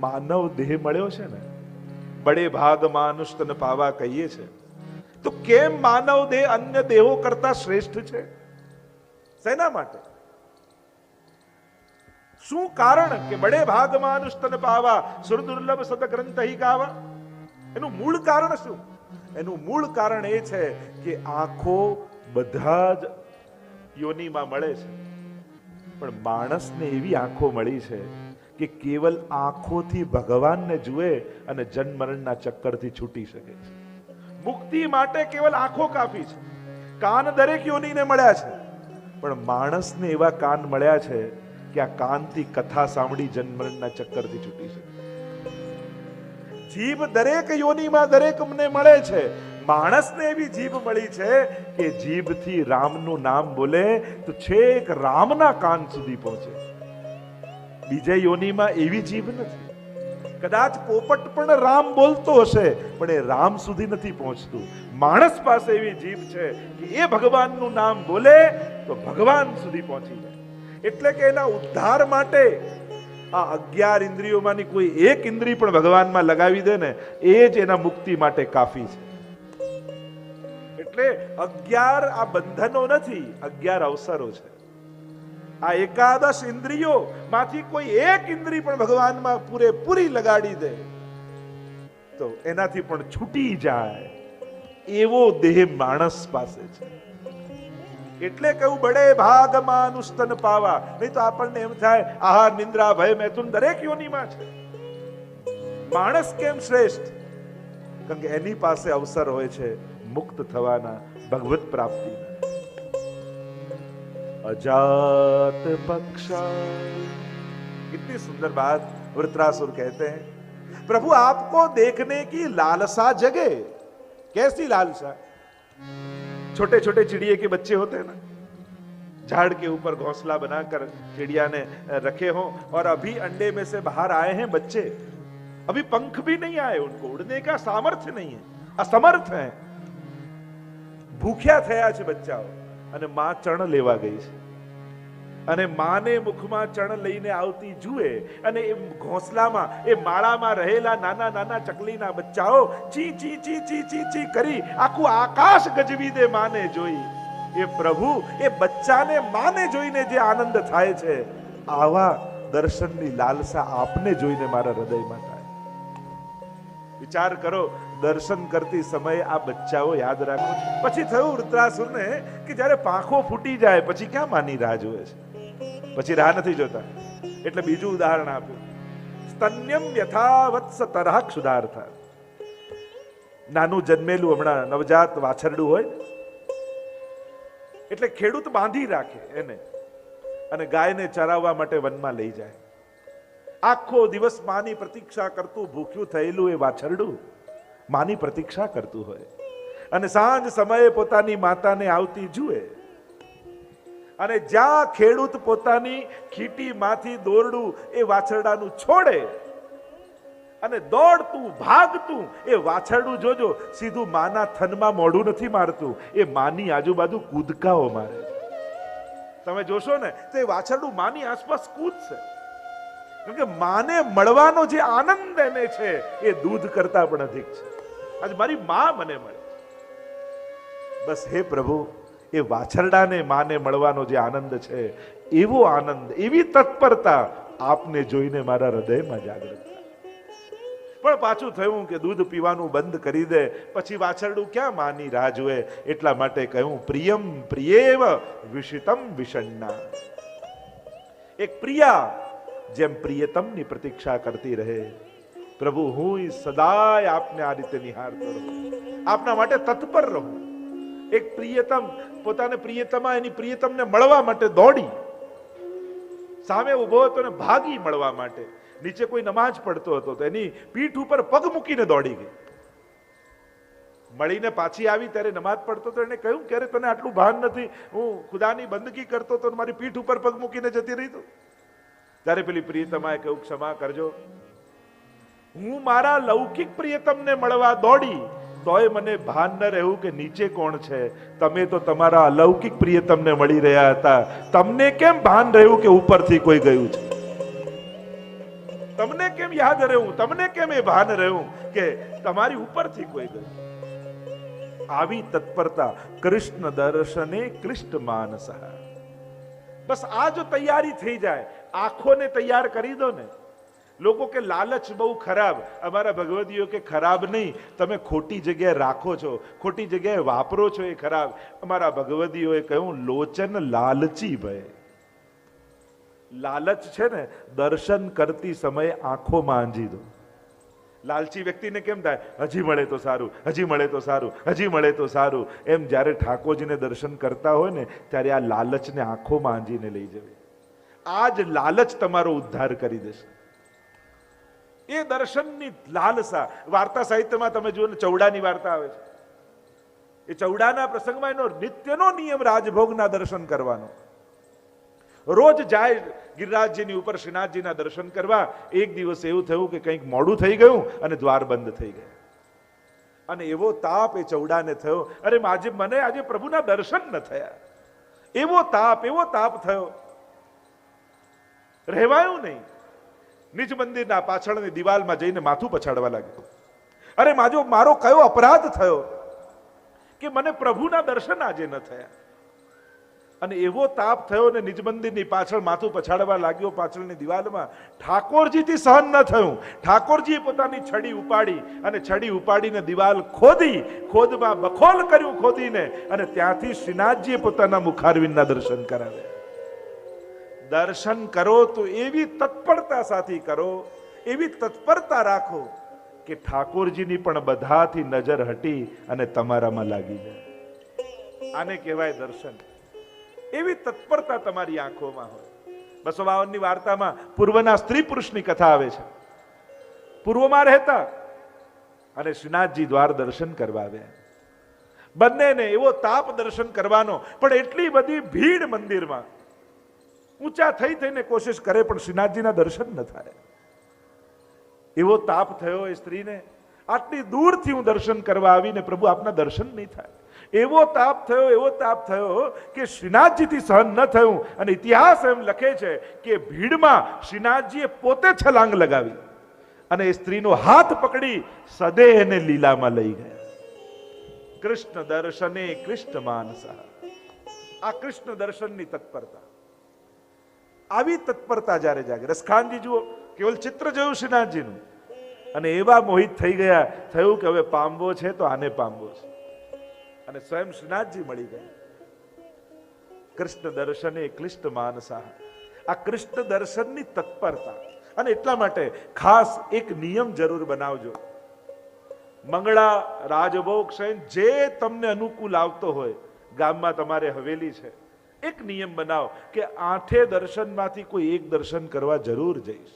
માનવ દેહ મળ્યો છે ને, બડે ભાગ માનુષ તને પાવા કહીએ છે. તો કેમ માનવ દેહ અન્ય દેહો કરતા શ્રેષ્ઠ છે? શેના માટે? શું કારણ કે બડે ભાગ માનુષ તને પાવા સુર દુર્લભ સદ ગ્રંથ હી ગાવા? એનું મૂળ કારણ શું? એનું મૂળ કારણ એ છે કે આંખો બધા જ યોનિમાં મળે છે. પણ માણસને એવી આંખો મળી છે કે કેવલ આંખોથી ભગવાનને જુએ અને જન્મ ચક્કરથી છૂટી શકે છે. મુક્તિ માટે કેવલ આંખો કાફી છે. કાન દરેક યોનીને મળ્યા છે. પણ માણસને એવા કાન મળ્યા છે કે આ કાનથી કથા સાંભળી જન્મ ચક્કરથી છૂટી શકે. જીભ દરેક યોનીમાં અમને મળે છે. માણસને એવી જીભ મળી છે કે જીભથી રામનું નામ બોલે તો છેક રામના કાન સુધી પહોંચે. બીજા યોનીમાં એવી જીભ નથી. કદાચ પોપટ પણ રામ બોલતો હશે, પણ એ રામ સુધી નથી પહોંચતું. માણસ પાસે એવી જીભ છે કે એ ભગવાનનું નામ બોલે તો ભગવાન સુધી પહોંચી જાય. એટલે કે એના ઉદ્ધાર માટે આ અગિયાર ઇન્દ્રિયોમાંની કોઈ એક ઇન્દ્રિય પણ ભગવાનમાં લગાવી દે ને, એ જ એના મુક્તિ માટે કાફી છે. એટલે અગિયાર આ બંધનો નથી, અગિયાર અવસરો છે. આ એકાદશ ઇન્દ્રિયો માંથી કોઈ એક ઇન્દ્રી પણ ભગવાનમાં પૂરેપૂરી લગાડી દે, તો એનાથી પણ છૂટી જાય. એવો દેહ માણસ પાસે છે. એટલે કહ્યું બડે ભાગ માનુસ્તન પાવા. નહીં તો આપણને એમ થાય, આહાર, નિંદ્રા, ભય, મૈથુન દરેક યોનીમાં છે. માણસ કેમ શ્રેષ્ઠ? કારણ કે એની પાસે અવસર હોય છે મુક્ત થવાના ભગવત પ્રાપ્તિના. अजात पक्षा। कितनी सुंदर बात वृत्रासुर कहते हैं। प्रभु, आपको देखने की लालसा जगे। कैसी लालसा? छोटे छोटे चिड़िए के बच्चे होते हैं ना। झाड़ के ऊपर घोंसला बनाकर चिड़िया ने रखे हो और अभी अंडे में से बाहर आए हैं बच्चे। अभी पंख भी नहीं आए उनको। उड़ने का सामर्थ्य नहीं है। असमर्थ है। भूखिया थे आज बच्चा हो। અને માં ચણ લેવા ગઈ છે. અને માને મુખમાં ચણ લઈને આવતી જુએ અને એ ઘોંસલામાં, એ માળામાં રહેલા નાના નાના ચકલીના બચ્ચાઓ ચી ચી ચી ચી ચી ચી કરી આખું આકાશ ગજવી દે માને જોઈ. એ પ્રભુ, એ બચ્ચાને માને જોઈને જે આનંદ થાય છે, આવા દર્શનની લાલસા આપને જોઈને મારા હૃદયમાં થાય. વિચાર કરો દર્શન કરતી સમયે આ બચ્ચાઓ યાદ રાખો. પછી થયું વૃત્રાસુરને કે જ્યારે પાંખો ફૂટી જાય, પછી ક્યાં માની રાહ જોવે છે? પછી રાહ નથી જોતા. એટલે બીજું ઉદાહરણ આપ્યું. સ્તન્યમ યથાવત્સ સુધાર ક્ષુધાર્થ નાનું જન્મેલું હમણાં નવજાત વાછરડું હોય. એટલે ખેડૂત બાંધી રાખે એને અને ગાયને ચરાવવા માટે વનમાં લઈ જાય. આખો દિવસ માની પ્રતીક્ષા કરતું ભૂખ્યું થયેલું એ વાછરડું માની પ્રતીક્ષા કરતું હોય. અને સાંજ સમયે પોતાની માતાને આવતી જુએ. અને જ્યાં ખેડૂત પોતાની ખીટીમાંથી દોરડું એ વાછરડાનું છોડે. અને દોડતું, ભાગતું એ વાછરડું જોજો, સીધું માના થનમાં મોઢું નથી મારતું. એ માની આજુબાજુ કૂદકાઓ મારે. તમે જોશો ને, તો એ વાછરડું માની આસપાસ કૂદશે. કારણ કે માને મળવાનો જે આનંદ એને છે, એ દૂધ કરતા પણ અધિક છે. આજે મારી માં મને મળે. બસ હે પ્રભુ, એ વાછરડાને માને મળવાનો જે આનંદ છે, એવો આનંદ, એવી તત્પરતા આપને જોઈને મારા હૃદયમાં જાગૃત પણ પાછું થયું કે દૂધ પીવાનું બંધ કરી દે, પછી વાછરડું ક્યાં માની રાહ જુએ? એટલા માટે કહ્યું, પ્રિયમ પ્રિયેવ વિષિતમ વિષણના એક પ્રિયા જેમ પ્રિયતમની પ્રતીક્ષા કરતી રહે પ્રભુ, હું સદાય આપને આ રીતે નિહાળતો રહું. આપના માટે તત્પર રહું. એક પ્રિયતમ, પોતાને પ્રિયતમા એની પ્રિયતમને મળવા માટે દોડી. સામે ઊભો હતો ને ભાગી મળવા માટે. નીચે કોઈ નમાજ પડતો હતો તો એની પીઠ ઉપર પગ મૂકીને દોડી ગઈ. મળીને પાછી આવી ત્યારે નમાજ પડતો તો એને કહ્યું કે તને આટલું ભાન નથી? હું ખુદાની બંદગી કરતો તો મારી પીઠ ઉપર પગ મૂકીને જતી રહી તું. ત્યારે પેલી પ્રિયતમાએ કહ્યું, ક્ષમા કરજો. હું મારા લૌકિક પ્રિયતમને મળવા દોડી, તોય મને ભાન ન રહેવું કે નીચે કોણ છે. તમે તો તમારા અલૌકિક પ્રિયતમને મળી રહ્યા હતા. તમને કેમ ભાન રહ્યું કે ઉપરથી કોઈ ગયું છે? તમને કેમ યાદ રહ્યું તમને કેમ એ ભાન રહ્યું કે તમારી ઉપરથી કોઈ ગયું? આવી તત્પરતા કૃષ્ણ દર્શને કૃષ્ણ માનસ. બસ આ જો તૈયારી થઈ જાય, આંખોને તૈયાર કરી દો ને. લોકો કે લાલચ બહુ ખરાબ. અમારા ભગવદીઓ કે ખરાબ નહીં. તમે ખોટી જગ્યાએ રાખો છો. ખોટી જગ્યાએ વાપરો છો એ ખરાબ. અમારા ભગવદીઓએ કહ્યું, લોચન લાલચી ભય. લાલચ છે ને, દર્શન કરતી સમયે આંખોમાં આંજી દો. લાલચી વ્યક્તિને કેમ થાય? હજી મળે તો સારું, હજી મળે તો સારું, હજી મળે તો સારું. એમ જ્યારે ઠાકોરજીને દર્શન કરતા હોય ને, ત્યારે આ લાલચને આંખોમાં આંજીને લઈ જવી. આ જ લાલચ તમારો ઉદ્ધાર કરી દેશે. એ દર્શનની લાલસા. વાર્તા સાહિત્યમાં તમે જુઓ ને ચૌડાની વાર્તા આવે છે. એ ચૌડાના પ્રસંગમાં એનો નિત્યનો નિયમ રાજભોગના દર્શન કરવાનો. રોજ જાય ગિરિરાજજીની ઉપર શ્રીનાથજીના દર્શન કરવા. એક દિવસ એવું થયું કે કંઈક મોડું થઈ ગયું અને દ્વાર બંધ થઈ ગયા. અને એવો તાપ એ ચૌડાને થયો. અરે આજે મને આજે પ્રભુના દર્શન ન થયા. એવો તાપ એવો તાપ થયો. રહેવાયું નહીં. નિજ મંદિરના પાછળની દિવાલમાં જઈને માથું પછાડવા લાગ્યું. અરે માજો, મારો કયો અપરાધ થયો કે મને પ્રભુના દર્શન આજે ન થયા? અને એવો તાપ થયો ને નિજ મંદિરની પાછળ માથું પછાડવા લાગ્યો પાછળની દિવાલમાં, ઠાકોરજીથી સહન ન થયું. ઠાકોરજીએ પોતાની છડી ઉપાડી અને છડી ઉપાડીને દિવાલ ખોદી, ખોદમાં બખોલ કર્યું ખોદીને અને ત્યાંથી શ્રીનાથજીએ પોતાના મુખારવિંદના દર્શન કરાવ્યા. દર્શન કરો તો એવી તત્પરતા સાથે કરો, એવી તત્પરતા રાખો કે ઠાકોરજીની પણ બધાથી નજર હટી અને તમારામાં લાગી જાય. આને કહેવાય દર્શન. એવી તત્પરતા તમારી આંખોમાં હોય. બસો બાવનની વાર્તામાં પૂર્વના સ્ત્રી પુરુષની કથા આવે છે. પૂર્વમાં રહેતા અને શ્રીનાથજી દ્વાર દર્શન કરવા આવ્યા. બંનેને એવો તાપ દર્શન કરવાનો પણ એટલી બધી ભીડ મંદિરમાં. ઊંચા થઈ થઈને કોશિશ કરે, પણ શ્રીનાથજીના દર્શન ન થાય. એવો તાપ થયો એ સ્ત્રીને. આટલી દૂરથી હું દર્શન કરવા આવીને પ્રભુ આપના દર્શન નહીં થાય. એવો તાપ થયો, એવો તાપ થયો કે શ્રીનાથજીથી સહન ન થયું. અને ઇતિહાસ એમ લખે છે કે ભીડમાં શ્રીનાથજીએ પોતે છલાંગ લગાવી અને એ સ્ત્રીનો હાથ પકડી સદેહને લીલામાં લઈ ગયા. કૃષ્ણ દર્શને કૃષ્ણ માનસા. આ કૃષ્ણ દર્શનની તત્પરતા. આવી તત્પરતા જ્યારે જાગે. રસખાનજી જુઓ, કેવલ ચિત્ર જોયું શ્રીનાથજીનું. અને એવા મોહિત થઈ ગયા, થયું કે હવે પામવો છે તો આને પામવો છે. અને સ્વયં શ્રીનાથજી મળી ગયા. કૃષ્ણ દર્શને ક્લિષ્ટ માનસા. આ કૃષ્ણ દર્શનની તત્પરતા. અને એટલા માટે ખાસ એક નિયમ જરૂર બનાવજો. મંગળા રાજભોગ જે તમને અનુકૂળ આવતો હોય, ગામમાં તમારે હવેલી છે. એક નિયમ બનાવો કે આઠે દર્શનમાંથી કોઈ એક દર્શન કરવા જરૂર જઈશ.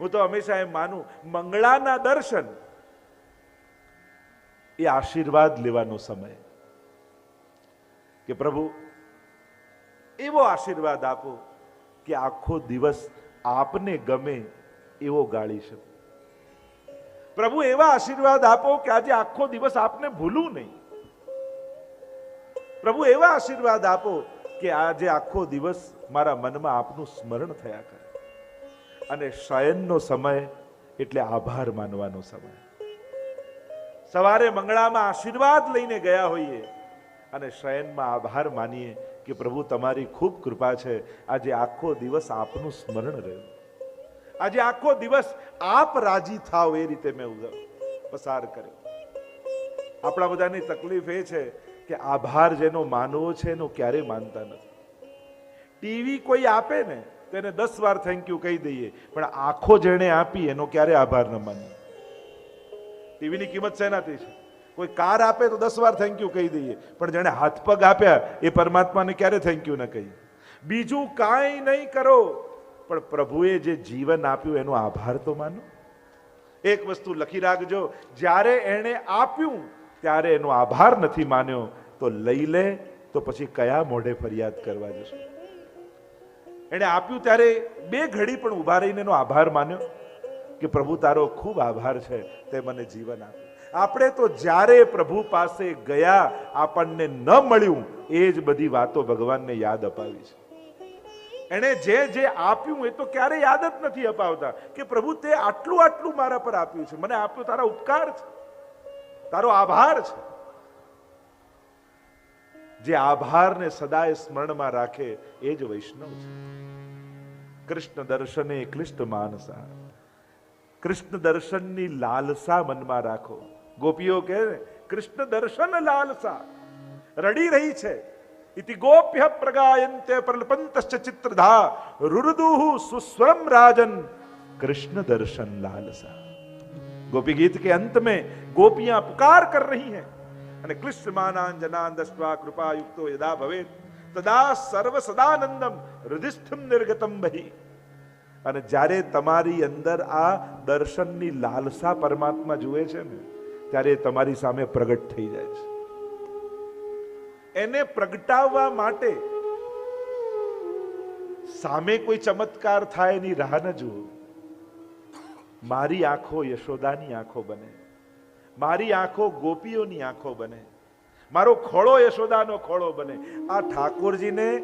હું તો હંમેશા એમ માનું, મંગળાના દર્શન એ આશીર્વાદ લેવાનો સમય. કે પ્રભુ, એવો આશીર્વાદ આપો કે આખો દિવસ આપને ગમે એવો ગાળી શકું. પ્રભુ, એવા આશીર્વાદ આપો કે આજે આખો દિવસ આપને ભૂલું નહીં. પ્રભુ એવા આશીર્વાદ આપો કે આજે આખો દિવસ મારા મનમાં આપનું સ્મરણ થયા કરે. અને શયનનો સમય એટલે આભાર માનવાનો સમય. સવારે મંગળામાં આશીર્વાદ લઈને ગયા હોઈએ અને શયનમાં આભાર માનીએ કે પ્રભુ તમારી ખૂબ કૃપા છે, આજે આખો દિવસ આપનું સ્મરણ રહ્યું. આજે આખો દિવસ આપ રાજી થાવ એ રીતે મેં પસાર કર્યો. આપણા બધાની તકલીફ એ છે કે આભાર જેનો માનવો છે એનો ક્યારેય માનતા નથી. ટીવી કોઈ આપે ને તેને દસ વાર થેન્ક યુ કહી દઈએ. પણ આખો જેણે આપી, એનો ક્યારે આભાર ન માનીએ. ટીવીની કિંમત શેનાથી છે? કોઈ કાર આપે તો દસ વાર થેન્ક યુ કહી દઈએ. પણ જેણે હાથ પગ આપ્યા, એ પરમાત્માને ક્યારે થેન્ક યુ ન કહીએ બીજું કાંઈ નહીં કરો. પણ પ્રભુએ જે જીવન આપ્યું, એનો આભાર તો માનો. એક વસ્તુ લખી રાખજો. જ્યારે એણે આપ્યું, ત્યારે એનો આભાર નથી માન્યો. તો લઈ લે, તો પછી કયા મોઢે ફરિયાદ કરવા જશે? એણે આપ્યું ત્યારે બે ઘડી પણ ઊભા રહીને એનો આભાર માન્યો કે પ્રભુ તારો ખૂબ આભાર છે, તે મને જીવન આપ્યું. આપણે તો જ્યારે પ્રભુ પાસે ગયા, આપણને ન મળ્યું, એ જ બધી વાતો ભગવાનને યાદ અપાવી છે. એણે જે જે આપ્યું એ તો ક્યારે યાદ જ નથી અપાવતા કે પ્રભુ તે આટલું આટલું મારા પર આપ્યું છે. મને આપ્યું તારા ઉપકાર છે. તારો આભાર છે. જે આભારને સદાય સ્મરણમાં રાખે એ જ વૈષ્ણવ છે કૃષ્ણ દર્શને ક્લિષ્ટ માનસા કૃષ્ણ દર્શનની લાલસા મનમાં રાખો ગોપીઓ કહે ને, કૃષ્ણ દર્શન લાલસા રડી રહી છે ઇતિ ગોપ્ય પ્રગાયંતે પ્રલપંતશ્ચ ચિત્રધા રુરુદુહુ સુસ્વરમ રાજન कृष्ण दर्शन लालसा गोपी गीत के अंत में गोपियां पुकार कर रही हैं અને ક્લિષ્ટમાનાન જનાન કૃપાયુક્તો કૃપા યુક્તો યદા ભવેત, તદા સર્વ સદાનંદમ હૃદિસ્થમ નિર્ગતમ ભહી અને જ્યારે તમારી અંદર આ દર્શનની લાલસા પરમાત્મા જુએ છે ને, ત્યારે તમારી સામે પ્રગટ થઈ જાય છે. એને પ્રગટાવવા માટે સામે કોઈ ચમત્કાર થાય એની રાહ ન જુઓ. મારી આંખો યશોદાની આંખો બને. મારી આંખો ગોપીઓની આંખો બને. મારો ખોળો યશોદાનો ખોળો બને. આ ઠાકોરજીને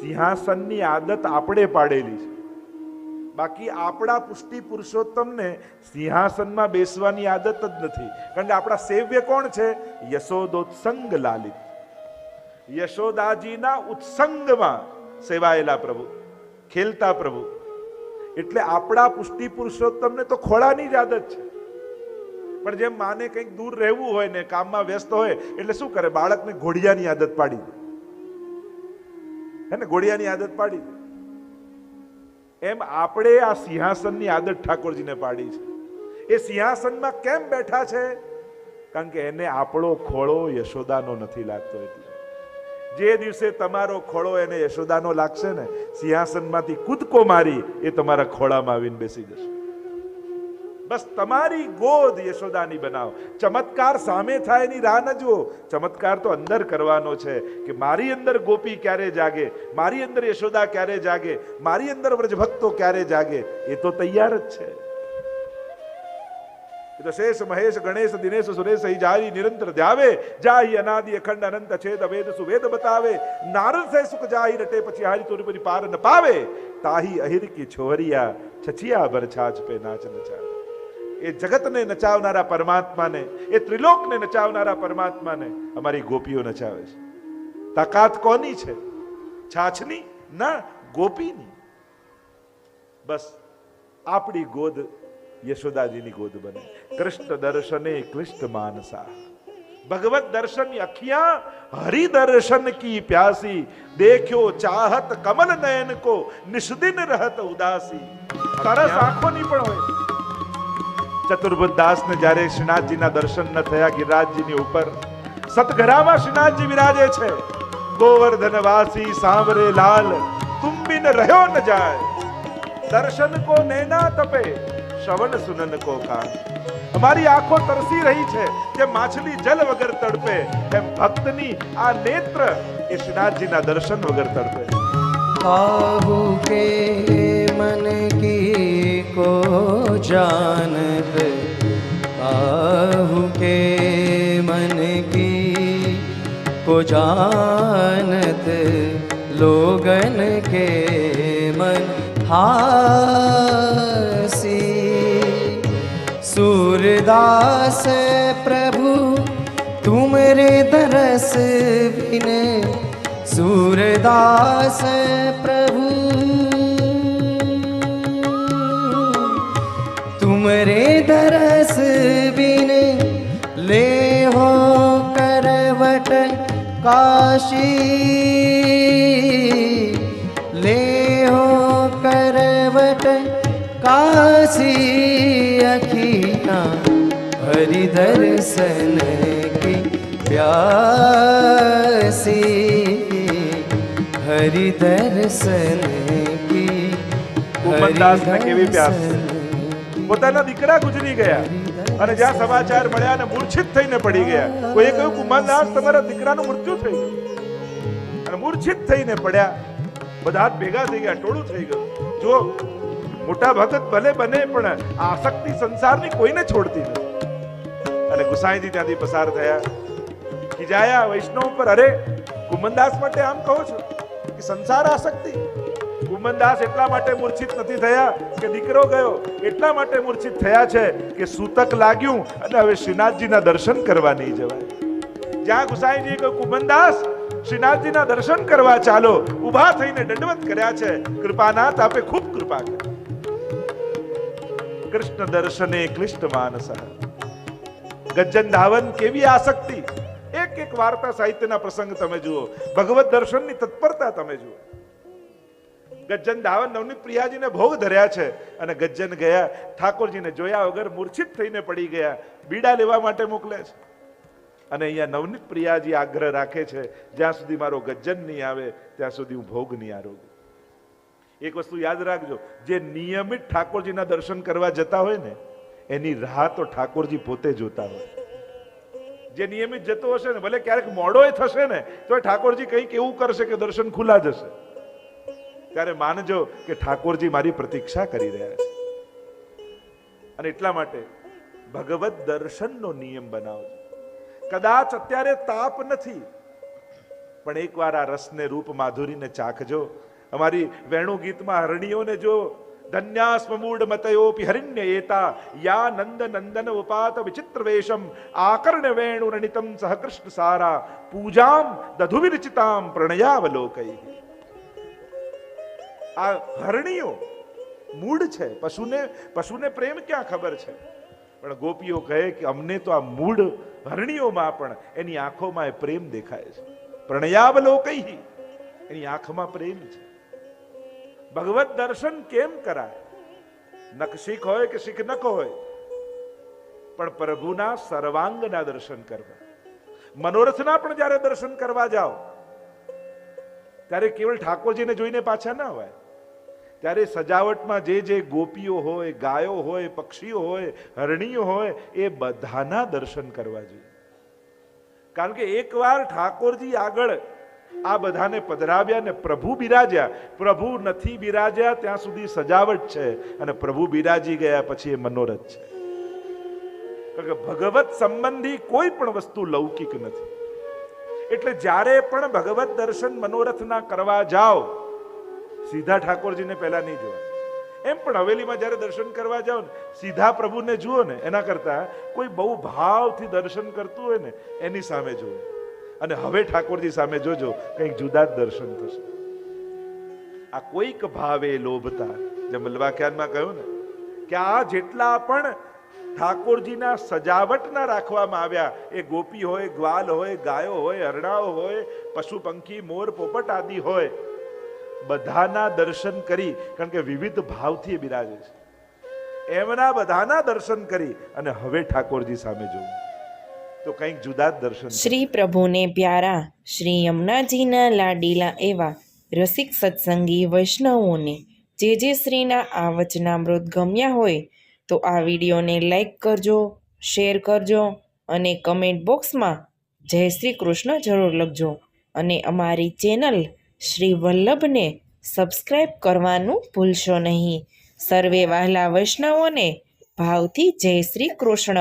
સિંહાસનની આદત આપણે પાડેલી છે. બાકી આપણા પુષ્ટિ પુરુષોત્તમને સિંહાસનમાં બેસવાની આદત જ નથી. કારણ કે આપણા સેવ્ય કોણ છે? યશોદોત્સંગ લાલિત. યશોદાજીના ઉત્સંગમાં સેવાયેલા પ્રભુ, ખેલતા પ્રભુ. એટલે આપણા પુષ્ટિ પુરુષોત્તમને તો ખોળાની જ આદત છે. પણ જેમ માને કંઈક દૂર રહેવું હોય ને, કામમાં વ્યસ્ત હોય, એટલે શું કરે? બાળકને ઘોડિયાની આદત પાડી દે. હે ને? ઘોડિયાની આદત પાડી એમ આપણે આ સિંહાસનની આદત ઠાકોરજીને પાડી છે. એ સિંહાસનમાં કેમ બેઠા છે? કારણ કે એને આપણો ખોળો યશોદાનો નથી લાગતો એટલે. જે દિવસે તમારો ખોળો એને યશોદાનો લાગશે ને, સિંહાસનમાંથી કૂદકો મારી એ તમારા ખોળામાં આવીને બેસી જશે. બસ તમારી ગોદ યશોદાની બનાવો. ચમત્કાર સામે થાય એની રાહ ન જુઓ. ચમત્કાર તો અંદર કરવાનો છે કે મારી અંદર ગોપી ક્યારે જાગે? મારી અંદર યશોદા ક્યારે જાગે? મારી અંદર વ્રજભક્તો ક્યારે જાગે? એ તો તૈયાર જ છે. તો શેષ મહેશ ગણેશ, દિનેશ, સુરેશ હી જારી નિરંતર ધ્યાવે. જાહી અનાદિ, અખંડ, અનંત, છેદ વેદ સુવેદ બતાવે. નારદ સે સુખ જાહી રટે, પછી હારી તોરી પરી પાર ન પાવે. તાહી અહિર કી છોહરિયા, છછિયા બર છાછ પે નાચ નચાવે એ જગતને નચાવનારા પરમાત્માને, એ ત્રિલોકને નચાવનારા પરમાત્માને અમારી ગોપીઓ નચાવે છે. તાકાત કોની છે? છાછની? ના, ગોપીની. બસ, આપણી ગોદ યશોદાજીની ગોદ બને. કૃષ્ણ દર્શને ક્લિષ્ટ માનસા. ભગવત દર્શન અખિયા હરિ દર્શન કી પ્યાસી. દેખ્યો ચાહત કમલ નયન કો, નિષ્દિન રહત ઉદાસી. તરસ આંખોની પણ હોય. ચતુર્ભુજ દાસને જ્યારે શ્રીનાથજીના દર્શન ન થયા, ગિરિરાજજીની ઉપર, સતઘરામાં શ્રીનાથજી વિરાજે છે. ગોવર્ધન વાસી સાંવરે લાલ તુમ બિન રહ્યો ન જાય. દર્શન કો નૈના તપે, શ્રવણ સુનન કો કાન અમારી આંખો તરસી રહી છે કે માછલી જલ વગર તડપે, એમ ભક્તની આ નેત્ર એ શ્રીનાથજીના દર્શન વગર તડપે. કાહુ કે મન કી को जानत काहू के मन की को जानत लोगन के मन हासी सूरदास प्रभु तुमरे दरस बिन सूरदास प्रभु तुमरे दरस बिन ले हो करवट काशी ले हो करवट काशी अखियाँ हरि दर्शन की प्यासी हरि दर्शन की કુંભનદાસને કેવી પ્યાસ છે? પોતાના દીકરા ગુજરી ગયા. અને જ્યાં સમાચાર મળ્યા અને મૂર્છિત થઈને પડી ગયા. કોઈએ કહ્યું કુમારદાસ તમારા દીકરાનું મૃત્યુ થઈ ગયું. અને મૂર્છિત થઈને પડ્યા. બધા ભેગા થઈ ગયા, ટોળું થઈ ગયું. જો મોટા ભગત ભલે બને, પણ આસક્તિ સંસારની કોઈને છોડતી નથી. અને ગુસાઈજી ત્યાંથી પસાર થયા. ખીજાયા, વૈષ્ણવ પર અરે કુમનદાસ માટે આમ કહો છો કે સંસાર આસક્તિ. કુંભ એટલા માટે મૂર્છિત નથી થયા કે દીકરો ગયો, એટલા માટે મૂર્છિત થયા છે કે સૂતક લાગ્યું અને હવે શ્રીનાથજીના દર્શન કરવા નહીં જવાય. જ્યાં ગુસાઈજી કહ્યું કુમનદાસ શ્રીનાથજીના દર્શન કરવા ચાલો, ઊભા થઈને દંડવત કર્યા છે. કૃપાનાથ આપે ખૂબ કૃપા કરી. કૃષ્ણ દર્શને ક્લિષ્ટ માનસ ગજ્જન ધાવન કેવી આસક્તિ. એક એક વાર્તા સાહિત્યના પ્રસંગ તમે જુઓ. ભગવત દર્શનની તત્પરતા તમે જુઓ. ગજ્જન ધાવન નવનીત પ્રિયાજીને ભોગ ધર્યા છે. અને ગજ્જન ગયા, ઠાકોરજીને જોયા વગર મૂર્છિત થઈને પડી ગયા. બીડા લેવા માટે મોકલે છે. અને અહીંયા નવનીત પ્રિયાજી આગ્રહ રાખે છે, જ્યાં સુધી મારો ગજ્જન નહીં આવે, ત્યાં સુધી હું ભોગ નહીં આરોગું. એક વસ્તુ યાદ રાખજો, જે નિયમિત ઠાકોરજીના દર્શન કરવા જતા હોય ને, એની રાહ તો ઠાકોરજી પોતે જોતા હોય. જે નિયમિત જતો હશે ને, ભલે ક્યારેક મોડોય થશે ને, તો ઠાકોરજી કંઈક એવું કરશે કે દર્શન ખુલ્લા જશે. ત્યારે માનજો કે ઠાકોરજી મારી પ્રતીક્ષા કરી રહ્યા છે. અને એટલા માટે ભગવત દર્શનનો નિયમ બનાવજો. કદાચ અત્યારે તાપ નથી, પણ એકવાર આ રસને રૂપ માધુરીને ચાખજો. અમારી વેણુ ગીતમાં હરણીઓને જો ધન્યાસ્મૂઢ મતયોપી હરિણ્ય એતા, યા નંદ નંદન ઉપાત વિચિત્ર વેશમ આકર્ણ વેણુ રણિતમ સહકૃષ્ણ સારા, પૂજામ દધુ વિરચિતામ પ્રણયાવલોકૈ. આ હરણીઓ મૂળ છે. પશુને પશુને પ્રેમ ક્યાં ખબર છે? પણ ગોપીઓ કહે કે અમને તો આ મૂળ હરણીઓમાં પણ એની આંખોમાં એ પ્રેમ દેખાય છે. પ્રણયાવલોકૈ એની આંખમાં પ્રેમ છે. ભગવત દર્શન કેમ કરાય? નખ શીખ હોય કે શીખ નખ હોય? પણ પ્રભુના સર્વાંગના દર્શન કરવા. મનોરથના પણ જ્યારે દર્શન કરવા જાઓ, ત્યારે કેવળ ઠાકોરજીને જોઈને પાછા ના હોય. ત્યારે સજાવટમાં જે જે ગોપીઓ હોય, ગાયો હોય, પક્ષીઓ હોય, હરણીઓ હોય, એ બધાના દર્શન કરવા જોઈએ. કારણ કે એકવાર ઠાકોરજી આગળ આ બધાને પધરાવ્યા ને પ્રભુ બિરાજ્યા, પ્રભુ નથી બિરાજ્યા, ત્યાં સુધી સજાવટ છે અને પ્રભુ બિરાજી ગયા પછી એ મનોરથ છે. કારણ કે ભગવત સંબંધી કોઈ પણ વસ્તુ લૌકિક નથી. એટલે જ્યારે પણ ભગવત દર્શન મનોરથના કરવા જાઓ સીધા ઠાકોરજીને પહેલા નહીં જોવા. એમ પણ હવેલીમાં જ્યારે દર્શન કરવા જાઓ ને, સીધા પ્રભુને જુઓ ને, એના કરતા કોઈ બહુ ભાવથી દર્શન કરતું હોય ને, એની સામે જુઓ. અને હવે ઠાકોરજી સામે જોજો, કંઈક જુદા જ દર્શન થશે. આ કોઈક ભાવે લોભતા. જે મલવાખ્યાનમાં કહ્યું ને, કે આ જેટલા પણ ઠાકોરજીના સજાવટના રાખવામાં આવ્યા, એ ગોપી હોય, ગ્વાલ હોય, ગાયો હોય, હરણાઓ હોય, પશુ પંખી, મોર, પોપટ આદિ હોય બધાના દર્શન કરી, કારણ કે વિવિધ ભાવથી બિરાજે છે. એમના બધાના દર્શન કરી અને હવે ઠાકોરજી સામે જોવું. તો કંઈક જુદા જ દર્શન શ્રી પ્રભુને પ્યારા, શ્રી યમુનાજીના લાડીલા એવા રસિક સત્સંગી વૈષ્ણવોને, જે જે શ્રીના આ વચનામૃત ગમ્યા હોય, તો આ વિડીયોને લાઈક કરજો, શેર કરજો અને કમેન્ટ બોક્સમાં જય શ્રી કૃષ્ણ જરૂર લખજો. અને અમારી ચેનલ શ્રી વલ્લભને સબસ્ક્રાઈબ કરવાનું ભૂલશો નહીં. સર્વે વહાલા વૈષ્ણવોને ભાવથી જય શ્રી કૃષ્ણ.